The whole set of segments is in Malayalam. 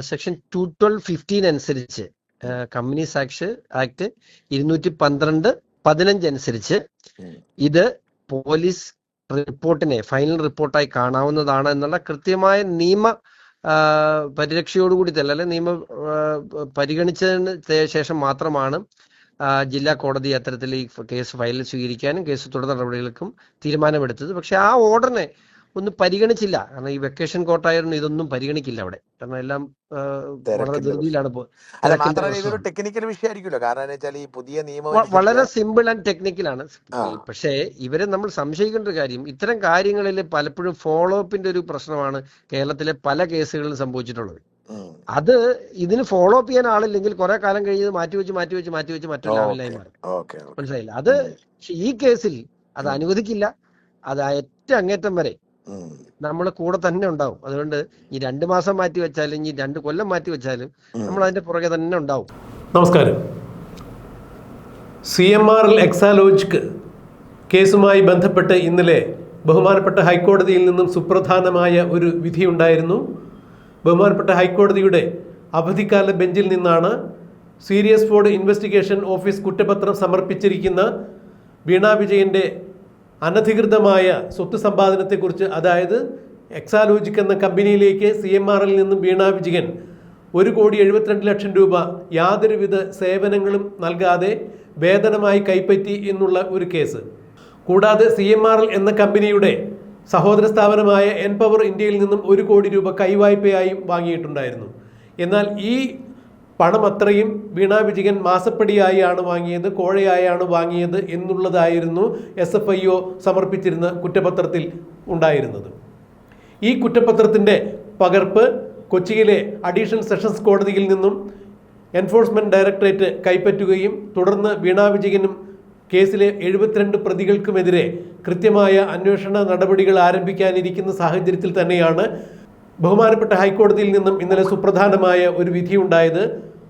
സെക്ഷൻ ടു ട്വൽവ് ഫിഫ്റ്റീൻ അനുസരിച്ച് കമ്പനീസ് ആക്ട് ആക്ട് ഇരുന്നൂറ്റി പന്ത്രണ്ട് പതിനഞ്ച് അനുസരിച്ച് ഇത് പോലീസ് റിപ്പോർട്ടിനെ ഫൈനൽ റിപ്പോർട്ടായി കാണാവുന്നതാണ് എന്നുള്ള കൃത്യമായ നിയമ പരിരക്ഷയോടുകൂടി തന്നെ അല്ലെ നിയമ പരിഗണിച്ചതിന് ശേഷം മാത്രമാണ് ജില്ലാ കോടതി അത്തരത്തിൽ ഈ കേസ് ഫയലിൽ സ്വീകരിക്കാനും കേസ് തുടർ നടപടികൾക്കും തീരുമാനമെടുത്തത്. പക്ഷെ ആ ഓർഡറിനെ ഒന്നും പരിഗണിച്ചില്ല. കാരണം ഈ വെക്കേഷൻ കോട്ടായിരുന്നു ഇതൊന്നും പരിഗണിക്കില്ല അവിടെ. കാരണം എല്ലാം വളരെ ധൃതിയിലാണ് ടെക്നിക്കൽ വിഷയമായിരിക്കുമല്ലോ. കാരണം വെച്ചാൽ ഈ പുതിയ നിയമം വളരെ സിമ്പിൾ ആൻഡ് ടെക്നിക്കലാണ് പക്ഷേ ഇവരെ നമ്മൾ സംശയിക്കേണ്ട ഒരു കാര്യം ഇത്തരം കാര്യങ്ങളിൽ പലപ്പോഴും ഫോളോ അപ്പിന്റെ ഒരു പ്രശ്നമാണ് കേരളത്തിലെ പല കേസുകളിലും സംഭവിച്ചിട്ടുള്ളത്. അത് ഇതിന് ഫോളോ അപ്പ് ചെയ്യാൻ ആളില്ലെങ്കിൽ കുറെ കാലം കഴിഞ്ഞ് മാറ്റിവെച്ച് മാറ്റിവെച്ച് മാറ്റിവെച്ച് മാറ്റി ലെവലിലായി ഓക്കെ മാറും മനസ്സിലായില്ല? അത് ഈ കേസിൽ അത് അനുവദിക്കില്ല. അത് ഏറ്റവും അങ്ങേറ്റം വരെ ഉം. നമ്മൾ കൂടെ തന്നെ ഉണ്ടാവും. അതുകൊണ്ട് ഈ രണ്ട് മാസം മാറ്റി വെച്ചാലും ഈ രണ്ട് കൊല്ലം മാറ്റി വെച്ചാലും നമ്മൾ അതിന്റെ പുറകെ തന്നെ ഉണ്ടാവും. നമസ്കാരം. C M R L Exalogic കേസുമായി ബന്ധപ്പെട്ട് ഇന്നലെ ബഹുമാനപ്പെട്ട ഹൈക്കോടതിയിൽ നിന്നും സുപ്രധാനമായ ഒരു വിധിയുണ്ടായിരുന്നു ബഹുമാനപ്പെട്ട ഹൈക്കോടതിയുടെ അവധിക്കാല ബെഞ്ചിൽ നിന്നാണ് സീരിയസ് ഫോർഡ് ഇൻവെസ്റ്റിഗേഷൻ ഓഫീസ് കുറ്റപത്രം സമർപ്പിച്ചിരിക്കുന്ന വീണാ വിജയന്റെ അനധികൃതമായ സ്വത്ത് സമ്പാദനത്തെക്കുറിച്ച് അതായത് എക്സാലോജിക് എന്ന കമ്പനിയിലേക്ക് സി എം ആറിൽ നിന്നും വീണ വിജയൻ ഒരു കോടി എഴുപത്തിരണ്ട് ലക്ഷം രൂപ യാതൊരുവിധ സേവനങ്ങളും നൽകാതെ വേതനമായി കൈപ്പറ്റി എന്നുള്ള ഒരു കേസ്. കൂടാതെ സി എം ആർ എൽ എന്ന കമ്പനിയുടെ സഹോദര സ്ഥാപനമായ എൻ പവർ ഇന്ത്യയിൽ നിന്നും ഒരു കോടി രൂപ കൈവായ്പയായും വാങ്ങിയിട്ടുണ്ടായിരുന്നു. എന്നാൽ ഈ പണം അത്രയും വീണാ വിജയൻ മാസപ്പടിയായാണ് വാങ്ങിയത് കോഴയായാണ് വാങ്ങിയത് എന്നുള്ളതായിരുന്നു എസ് എഫ് ഐ ഒ സമർപ്പിച്ചിരുന്ന കുറ്റപത്രത്തിൽ ഉണ്ടായിരുന്നത്. ഈ കുറ്റപത്രത്തിന്റെ പകർപ്പ് കൊച്ചിയിലെ അഡീഷണൽ സെഷൻസ് കോടതിയിൽ നിന്നും എൻഫോഴ്സ്മെന്റ് ഡയറക്ടറേറ്റ് കൈപ്പറ്റുകയും തുടർന്ന് വീണാ വിജയനും കേസിലെ എഴുപത്തിരണ്ട് പ്രതികൾക്കുമെതിരെ കൃത്യമായ അന്വേഷണ നടപടികൾ ആരംഭിക്കാനിരിക്കുന്ന സാഹചര്യത്തിൽ തന്നെയാണ് ബഹുമാനപ്പെട്ട ഹൈക്കോടതിയിൽ നിന്നും ഇന്നലെ സുപ്രധാനമായ ഒരു വിധിയുണ്ടായത്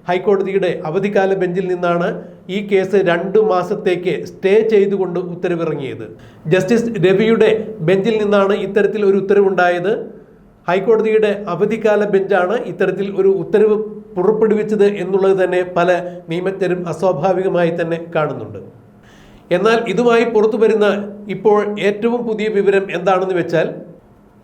ഹൈക്കോടതിയുടെ അവധിക്കാല ബെഞ്ചിൽ നിന്നാണ് ഈ കേസ് രണ്ടു മാസത്തേക്ക് സ്റ്റേ ചെയ്തുകൊണ്ട് ഉത്തരവിറങ്ങിയത്. ജസ്റ്റിസ് രവിയുടെ ബെഞ്ചിൽ നിന്നാണ് ഇത്തരത്തിൽ ഒരു ഉത്തരവുണ്ടായത്. ഹൈക്കോടതിയുടെ അവധിക്കാല ബെഞ്ചാണ് ഇത്തരത്തിൽ ഒരു ഉത്തരവ് പുറപ്പെടുവിച്ചത് എന്നുള്ളത് തന്നെ പല നിയമജ്ഞരും അസ്വാഭാവികമായി തന്നെ കാണുന്നുണ്ട്. എന്നാൽ ഇതുമായി പുറത്തു വരുന്ന ഇപ്പോൾ ഏറ്റവും പുതിയ വിവരം എന്താണെന്ന് വെച്ചാൽ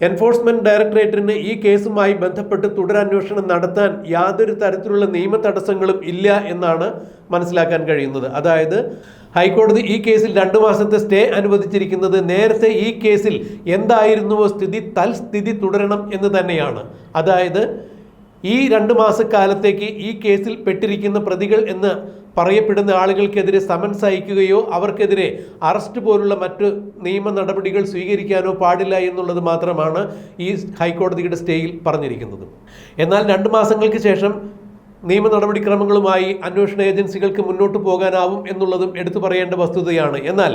എൻഫോഴ്സ്മെന്റ് ഡയറക്ടറേറ്റിന് ഈ കേസുമായി ബന്ധപ്പെട്ട് തുടരന്വേഷണം നടത്താൻ യാതൊരു തരത്തിലുള്ള നിയമ തടസ്സങ്ങളും ഇല്ല എന്നാണ് മനസ്സിലാക്കാൻ കഴിയുന്നത്. അതായത് ഹൈക്കോടതി ഈ കേസിൽ രണ്ടു മാസത്തെ സ്റ്റേ അനുവദിച്ചിരിക്കുന്നത് നേരത്തെ ഈ കേസിൽ എന്തായിരുന്നുവോ സ്ഥിതി തൽസ്ഥിതി തുടരണം എന്ന് തന്നെയാണ്. അതായത് ഈ രണ്ട് മാസക്കാലത്തേക്ക് ഈ കേസിൽ പെട്ടിരിക്കുന്ന പ്രതികൾ എന്ന് പറയപ്പെടുന്ന ആളുകൾക്കെതിരെ സമൻസ് അയക്കുകയോ അവർക്കെതിരെ അറസ്റ്റ് പോലുള്ള മറ്റ് നിയമ നടപടികൾ സ്വീകരിക്കാനോ പാടില്ല എന്നുള്ളത് മാത്രമാണ് ഈ ഹൈക്കോടതിയുടെ സ്റ്റേയിൽ പറഞ്ഞിരിക്കുന്നത്. എന്നാൽ രണ്ട് മാസങ്ങൾക്ക് ശേഷം നിയമ നടപടിക്രമങ്ങളുമായി അന്വേഷണ ഏജൻസികൾക്ക് മുന്നോട്ട് പോകാനാവും എന്നുള്ളതും എടുത്തു പറയേണ്ട വസ്തുതയാണ്. എന്നാൽ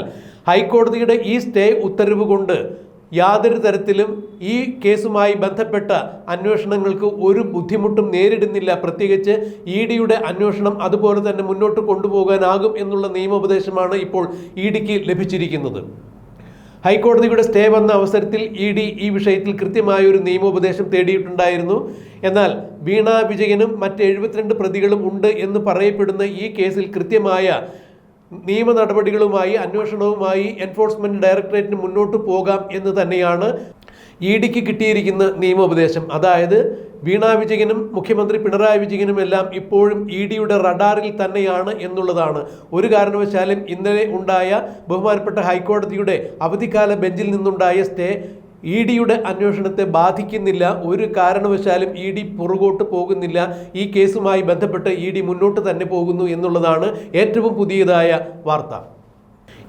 ഹൈക്കോടതിയുടെ ഈ സ്റ്റേ ഉത്തരവ് കൊണ്ട് യാതൊരു തരത്തിലും ഈ കേസുമായി ബന്ധപ്പെട്ട അന്വേഷണങ്ങൾക്ക് ഒരു ബുദ്ധിമുട്ടും നേരിടുന്നില്ല. പ്രത്യേകിച്ച് ഇ ഡിയുടെ അന്വേഷണം അതുപോലെ തന്നെ മുന്നോട്ട് കൊണ്ടുപോകാനാകും എന്നുള്ള നിയമോപദേശമാണ് ഇപ്പോൾ ഇ ഡിക്ക് ലഭിച്ചിരിക്കുന്നത്. ഹൈക്കോടതിയുടെ സ്റ്റേ വന്ന അവസരത്തിൽ ഇ ഡി ഈ വിഷയത്തിൽ കൃത്യമായ ഒരു നിയമോപദേശം തേടിയിട്ടുണ്ടായിരുന്നു. എന്നാൽ വീണ വിജയനും മറ്റ് എഴുപത്തിരണ്ട് പ്രതികളും ഉണ്ട് എന്ന് പറയപ്പെടുന്ന ഈ കേസിൽ കൃത്യമായ നിയമ നടപടികളുമായി അന്വേഷണവുമായി എൻഫോഴ്സ്മെന്റ് ഡയറക്ടറേറ്റിന് മുന്നോട്ട് പോകാം എന്ന് തന്നെയാണ് ഇ ഡിക്ക് കിട്ടിയിരിക്കുന്ന നിയമോപദേശം. അതായത് വീണ വിജയനും മുഖ്യമന്ത്രി പിണറായി വിജയനും എല്ലാം ഇപ്പോഴും ഇ ഡിയുടെ റഡാറിൽ തന്നെയാണ് എന്നുള്ളതാണ്. ഒരു കാരണവശാലും ഇന്നലെ ഉണ്ടായ ബഹുമാനപ്പെട്ട ഹൈക്കോടതിയുടെ അവധിക്കാല ബെഞ്ചിൽ നിന്നുണ്ടായ സ്റ്റേ ഇ ഡിയുടെ അന്വേഷണത്തെ ബാധിക്കുന്നില്ല. ഒരു കാരണവശാലും ഇ ഡി പുറകോട്ട് പോകുന്നില്ല. ഈ കേസുമായി ബന്ധപ്പെട്ട് ഇ ഡി മുന്നോട്ട് തന്നെ പോകുന്നു എന്നുള്ളതാണ് ഏറ്റവും പുതിയതായ വാർത്ത.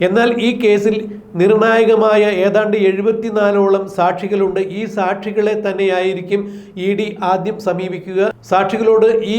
എന്നാൽ ഈ കേസിൽ നിർണായകമായ ഏതാണ്ട് എഴുപത്തിനാലോളം സാക്ഷികളുണ്ട്. ഈ സാക്ഷികളെ തന്നെയായിരിക്കും ഇ ഡി ആദ്യം സമീപിക്കുക. സാക്ഷികളോട് ഈ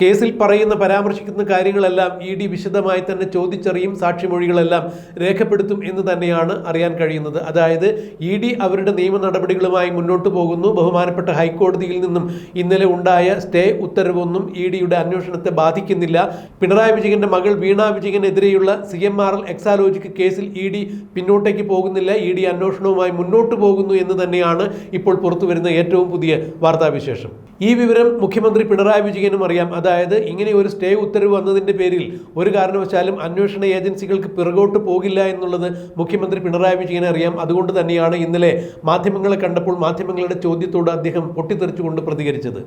കേസിൽ പറയുന്ന പരാമർശിക്കുന്ന കാര്യങ്ങളെല്ലാം ഇ ഡി വിശദമായി തന്നെ ചോദിച്ചറിയും സാക്ഷിമൊഴികളെല്ലാം രേഖപ്പെടുത്തും എന്ന് തന്നെയാണ് അറിയാൻ കഴിയുന്നത്. അതായത് ഇ ഡി അവരുടെ നിയമ നടപടികളുമായി മുന്നോട്ട് പോകുന്നു. ബഹുമാനപ്പെട്ട ഹൈക്കോടതിയിൽ നിന്നും ഇന്നലെ ഉണ്ടായ സ്റ്റേ ഉത്തരവൊന്നും ഇ ഡിയുടെ അന്വേഷണത്തെ ബാധിക്കുന്നില്ല. പിണറായി വിജയന്റെ മകൾ Veena വിജയനെതിരെയുള്ള C M R L Exalogic കേസിൽ ഇ ഡി പിന്നോട്ടേക്ക് പോകുന്നില്ല. ഇ ഡി അന്വേഷണവുമായി മുന്നോട്ട് പോകുന്നു എന്ന് തന്നെയാണ് ഇപ്പോൾ പുറത്തുവരുന്ന ഏറ്റവും പുതിയ വാർത്താവിശേഷം. ഈ വിവരം മുഖ്യമന്ത്രി പിണറായി വിജയനും അറിയാം. അതായത് ഇങ്ങനെ ഒരു സ്റ്റേ ഉത്തരവ് വന്നതിന്റെ പേരിൽ ഒരു കാരണവശാലും അന്വേഷണ ഏജൻസികൾക്ക് പിറകോട്ട് പോകില്ല എന്നുള്ളത് മുഖ്യമന്ത്രി പിണറായി വിജയനെ അറിയാം. അതുകൊണ്ട് തന്നെയാണ് ഇന്നലെ മാധ്യമങ്ങളെ കണ്ടപ്പോൾ മാധ്യമങ്ങളുടെ ചോദ്യത്തോട് അദ്ദേഹം പൊട്ടിത്തെറിച്ചുകൊണ്ട് പ്രതികരിച്ചത്.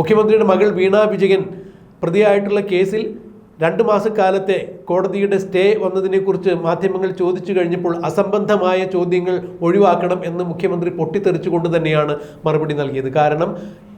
മുഖ്യമന്ത്രിയുടെ മകൾ വീണ വിജയൻ പ്രതിയായിട്ടുള്ള കേസിൽ രണ്ട് മാസക്കാലത്തെ കോടതിയുടെ സ്റ്റേ വന്നതിനെക്കുറിച്ച് മാധ്യമങ്ങൾ ചോദിച്ചു കഴിഞ്ഞപ്പോൾ അസംബന്ധമായ ചോദ്യങ്ങൾ ഒഴിവാക്കണം എന്ന് മുഖ്യമന്ത്രി പൊട്ടിത്തെറിച്ചുകൊണ്ട് തന്നെയാണ് മറുപടി നൽകിയത്. കാരണം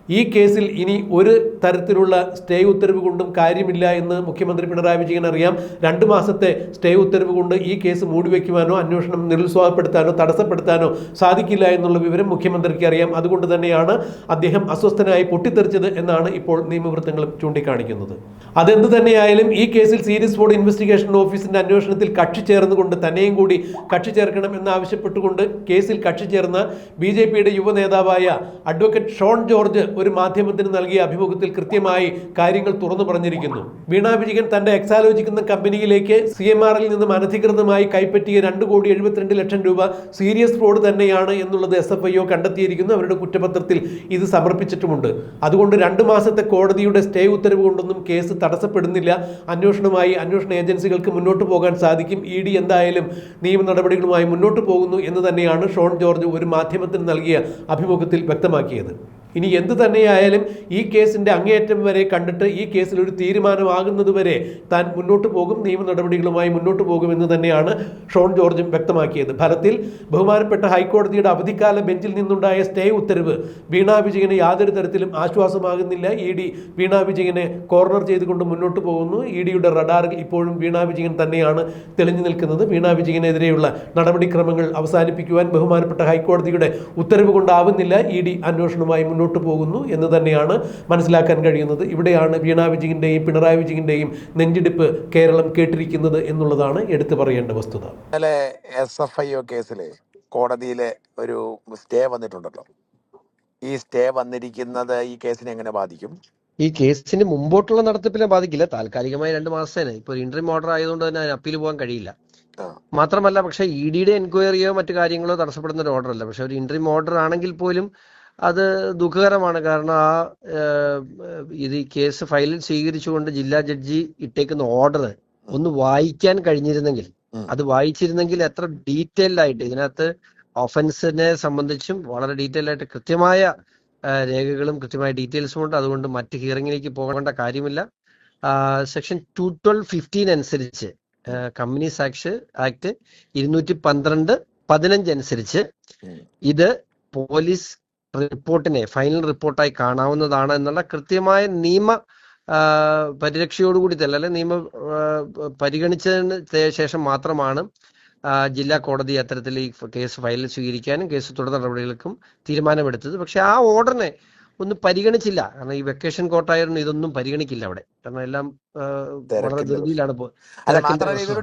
ഈ കേസിൽ ഇനി ഒരു തരത്തിലുള്ള സ്റ്റേ ഉത്തരവ് കൊണ്ടും കാര്യമില്ല എന്ന് മുഖ്യമന്ത്രി പിണറായി വിജയൻ അറിയാം. രണ്ട് മാസത്തെ സ്റ്റേ ഉത്തരവ് കൊണ്ട് ഈ കേസ് മൂടിവെക്കുവാനോ അന്വേഷണം നിരുത്സാഹപ്പെടുത്താനോ തടസ്സപ്പെടുത്താനോ സാധിക്കില്ല എന്നുള്ള വിവരം മുഖ്യമന്ത്രിക്ക് അറിയാം. അതുകൊണ്ട് തന്നെയാണ് അദ്ദേഹം അസ്വസ്ഥനായി പൊട്ടിത്തെറിച്ചത് എന്നാണ് ഇപ്പോൾ നിയമവൃത്തങ്ങൾ ചൂണ്ടിക്കാണിക്കുന്നത്. അതെന്ത് തന്നെയായാലും ഈ കേസിൽ സീരിയസ് ഫോർഡ് ഇൻവെസ്റ്റിഗേഷൻ ഓഫീസിന്റെ അന്വേഷണത്തിൽ കക്ഷി ചേർന്നുകൊണ്ട് തന്നെയും കൂടി കക്ഷി ചേർക്കണം എന്നാവശ്യപ്പെട്ടുകൊണ്ട് കേസിൽ കക്ഷി ചേർന്ന ബി യുവ നേതാവായ അഡ്വക്കേറ്റ് ഷോൺ ജോർജ് ഒരു മാധ്യമത്തിന് നൽകിയ അഭിമുഖത്തിൽ കൃത്യമായി കാര്യങ്ങൾ തുറന്നു പറഞ്ഞിരിക്കുന്നു. വീണ വിജയൻ തന്റെ എക്സാലോചിക്കുന്ന കമ്പനിയിലേക്ക് സി എം ആറിൽ നിന്നും അനധികൃതമായി കൈപ്പറ്റിയ രണ്ട് കോടി എഴുപത്തിരണ്ട് ലക്ഷം രൂപ സീരിയസ് ഫ്രോഡ് തന്നെയാണ് എന്നുള്ളത് എസ് എഫ് ഐ ഒ കണ്ടെത്തിയിരിക്കുന്നു. അവരുടെ കുറ്റപത്രത്തിൽ ഇത് സമർപ്പിച്ചിട്ടുമുണ്ട്. അതുകൊണ്ട് രണ്ട് മാസത്തെ കോടതിയുടെ സ്റ്റേ ഉത്തരവ് കൊണ്ടൊന്നും കേസ് തടസ്സപ്പെടുന്നില്ല. അന്വേഷണമായി അന്വേഷണ ഏജൻസികൾക്ക് മുന്നോട്ട് പോകാൻ സാധിക്കും. ഇ ഡി എന്തായാലും നിയമ നടപടികളുമായി മുന്നോട്ട് പോകുന്നു എന്ന് തന്നെയാണ് ഷോൺ ജോർജ് ഒരു മാധ്യമത്തിന് നൽകിയ അഭിമുഖത്തിൽ വ്യക്തമാക്കിയത്. ഇനി എന്ത് തന്നെയായാലും ഈ കേസിന്റെ അങ്ങേയറ്റം വരെ കണ്ടിട്ട് ഈ കേസിൽ ഒരു തീരുമാനമാകുന്നത് വരെ താൻ മുന്നോട്ട് പോകും നിയമ നടപടികളുമായി മുന്നോട്ട് പോകുമെന്ന് തന്നെയാണ് ഷോൺ ജോർജും വ്യക്തമാക്കിയത്. ഫലത്തിൽ ബഹുമാനപ്പെട്ട ഹൈക്കോടതിയുടെ അവധിക്കാല ബെഞ്ചിൽ നിന്നുണ്ടായ സ്റ്റേ ഉത്തരവ് വീണ വിജയന് യാതൊരു തരത്തിലും ആശ്വാസമാകുന്നില്ല. ഇ ഡി വീണ വിജയനെ കോർണർ ചെയ്തുകൊണ്ട് മുന്നോട്ട് പോകുന്നു. ഇ ഡിയുടെ റഡാറിൽ ഇപ്പോഴും വീണ വിജയൻ തന്നെയാണ് തെളിഞ്ഞു നിൽക്കുന്നത്. വീണ വിജയനെതിരെയുള്ള നടപടിക്രമങ്ങൾ അവസാനിപ്പിക്കുവാൻ ബഹുമാനപ്പെട്ട ഹൈക്കോടതിയുടെ ഉത്തരവ് കൊണ്ടാവുന്നില്ല. ഇ ഡി അന്വേഷണവുമായി മുന്നോട്ട് പോകുന്നു എന്ന് തന്നെയാണ് മനസ്സിലാക്കാൻ കഴിയുന്നത്. ഇവിടെയാണ് വീണ വിജയന്റെയും പിണറായി വിജയന്റെയും നെഞ്ചിടിപ്പ് കേരളം കേട്ടിരിക്കുന്നത് എന്നുള്ളതാണ് എടുത്തു പറയേണ്ട വസ്തുത. ഇന്നലെ എസ് എഫ് ഐ ഒ കേസിലെ കോടതിയിലെ ഒരു സ്റ്റേ വന്നിട്ടുണ്ടല്ലോ. ഈ സ്റ്റേ വന്നിരിക്കുന്നത് ഈ കേസിനെ എങ്ങനെ ബാധിക്കും? ഈ കേസിന് മുമ്പോട്ടുള്ള നടത്തിപ്പിനെ ബാധിക്കില്ല. താൽക്കാലികമായി രണ്ട് മാസത്തേന്. ഇപ്പൊ ഇന്റർവ്യൂ ഓർഡർ ആയതുകൊണ്ട് തന്നെ അതിന് അപ്പീൽ പോകാൻ കഴിയില്ല. ആ. മാത്രമല്ല പക്ഷേ ഇ ഡിയുടെ എൻക്വയറിയോ മറ്റു കാര്യങ്ങളോ തടസ്സപ്പെടുന്ന ഒരു ഓർഡർ അല്ല. പക്ഷെ ഒരു ഇന്റർവ്യൂ ഓർഡർ ആണെങ്കിൽ പോലും അത് ദുഃഖകരമാണ്. കാരണം ആ ഇത് ഈ കേസ് ഫയലിൽ സ്വീകരിച്ചുകൊണ്ട് ജില്ലാ ജഡ്ജി ഇട്ടേക്കുന്ന ഓർഡർ ഒന്ന് വായിക്കാൻ കഴിഞ്ഞിരുന്നെങ്കിൽ അത് വായിച്ചിരുന്നെങ്കിൽ എത്ര ഡീറ്റെയിൽഡ് ആയിട്ട് ഇതിനകത്ത് ഒഫൻസിനെ സംബന്ധിച്ചും വളരെ ഡീറ്റെയിൽ ആയിട്ട് കൃത്യമായ രേഖകളും കൃത്യമായ ഡീറ്റെയിൽസും ഉണ്ട്. അതുകൊണ്ട് മറ്റ് ഹിയറിംഗിലേക്ക് പോകേണ്ട കാര്യമില്ല. സെക്ഷൻ ടു ട്വൽവ് ഫിഫ്റ്റീൻ അനുസരിച്ച് കമ്പനീസ് ആക്ട് ആക്ട് ഇരുന്നൂറ്റി പന്ത്രണ്ട് പതിനഞ്ച് അനുസരിച്ച് ഇത് പോലീസ് റിപ്പോർട്ടിനെ ഫൈനൽ റിപ്പോർട്ടായി കാണാവുന്നതാണ് എന്നുള്ള കൃത്യമായ നിയമ പരിരക്ഷയോടുകൂടി തന്നെ അല്ലെ നിയമ പരിഗണിച്ചതിന് ശേഷം മാത്രമാണ് ജില്ലാ കോടതി അത്തരത്തിൽ ഈ കേസ് ഫയലിൽ സ്വീകരിക്കാനും കേസ് തുടർ നടപടികൾക്കും തീരുമാനമെടുത്തത്. പക്ഷെ ആ ഓർഡറിനെ ഒന്നും പരിഗണിച്ചില്ല. കാരണം ഈ വെക്കേഷൻ കോട്ടായിരുന്നു ഇതൊന്നും പരിഗണിക്കില്ല അവിടെ. കാരണം എല്ലാം വളരെ ധൃതിയിലാണ്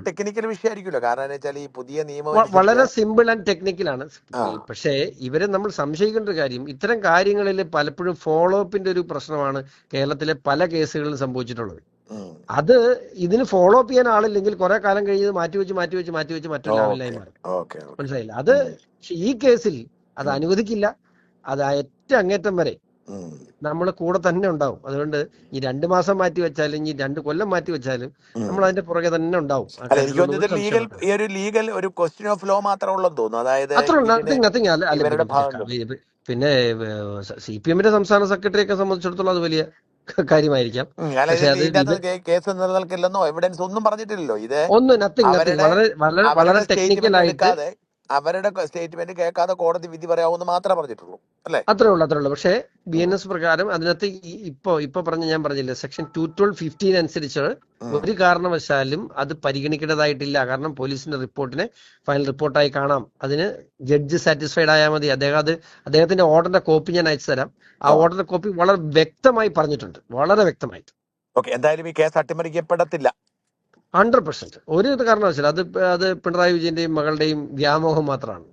ടെക്നിക്കൽ വിഷയമായിരിക്കുമല്ലോ. കാരണം വെച്ചാൽ ഈ പുതിയ നിയമം വളരെ സിമ്പിൾ ആൻഡ് ടെക്നിക്കലാണ്. പക്ഷേ ഇവരെ നമ്മൾ സംശയിക്കേണ്ട ഒരു കാര്യം ഇത്തരം കാര്യങ്ങളിൽ പലപ്പോഴും ഫോളോ അപ്പിന്റെ ഒരു പ്രശ്നമാണ് കേരളത്തിലെ പല കേസുകളിലും സംഭവിച്ചിട്ടുള്ളത്. അത് ഇതിന് ഫോളോ അപ്പ് ചെയ്യാൻ ആളില്ലെങ്കിൽ കുറെ കാലം കഴിഞ്ഞ് മാറ്റിവെച്ച് മാറ്റിവെച്ച് മാറ്റി വെച്ച് മാറ്റി വെച്ച് മാറും. മനസ്സിലായില്ല? അത് ഈ കേസിൽ അത് അനുവദിക്കില്ല. അത് ഏറ്റ അങ്ങേറ്റം വരെ. നമ്മൾ കൂടെ തന്നെ ഉണ്ടാവും. അതുകൊണ്ട് ഈ രണ്ട് മാസം മാറ്റി വെച്ചാലും ഈ രണ്ട് കൊല്ലം മാറ്റി വെച്ചാലും നമ്മൾ അതിന്റെ പുറകെ തന്നെ ഉണ്ടാവും. ലീഗൽ ഈ ഒരു ലീഗൽ ഒരു ക്വസ്റ്റ്യൻ ഓഫ് ലോ മാത്രമേ ഉള്ളെന്ന് തോന്നുന്നു. അതായത് അത്ര പിന്നെ സി പി എമ്മിന്റെ സംസ്ഥാന സെക്രട്ടറി ഒക്കെ സംബന്ധിച്ചിടത്തോളം അത് വലിയ കാര്യമായിരിക്കാം. കേസ് നിലനിൽക്കില്ലെന്നോ? എവിഡൻസ് ഒന്നും പറഞ്ഞിട്ടില്ലല്ലോ. ഇത് ഒന്നും നത്തിങ് വളരെ വളരെ ടെക്നിക്കൽ ആയിട്ട് അവരുടെ സ്റ്റേറ്റ്മെന്റ് കേൾക്കാതെ കോടതി വിധി പറയാവുന്ന മാത്രമേ പറഞ്ഞിട്ടുള്ളൂ അല്ലേ? അത്രേ ഉള്ളൂ അത്രേ ഉള്ളൂ. പക്ഷേ ബി എൻ എസ് പ്രകാരം അതിനകത്ത് ഇപ്പോ ഇപ്പൊ പറഞ്ഞ ഞാൻ പറഞ്ഞില്ല സെക്ഷൻ ടു ട്വൽവ് ഫിഫ്റ്റീൻ അനുസരിച്ച് ഒരു കാരണവശാലും അത് പരിഗണിക്കേണ്ടതായിട്ടില്ല. കാരണം പോലീസിന്റെ റിപ്പോർട്ടിനെ ഫൈനൽ റിപ്പോർട്ടായി കാണാം. അതിന് ജഡ്ജ് സാറ്റിസ്ഫൈഡ് ആയാൽ മതി. അദ്ദേഹം അത് അദ്ദേഹത്തിന്റെ ഓർഡറിന്റെ കോപ്പി ഞാൻ അയച്ചു തരാം. ആ ഓർഡറിന്റെ കോപ്പി വളരെ വ്യക്തമായി പറഞ്ഞിട്ടുണ്ട്. വളരെ വ്യക്തമായിട്ട്. ഓക്കെ എന്തായാലും ഈ കേസ് അട്ടിമറിക്കപ്പെടത്തില്ല. ഹൺഡ്രഡ് പെർസെന്റ് ഒരു കാരണവശാലും അത് അത് പിണറായി വിജയന്റെയും മകളുടെയും വ്യാമോഹം മാത്രമാണ്.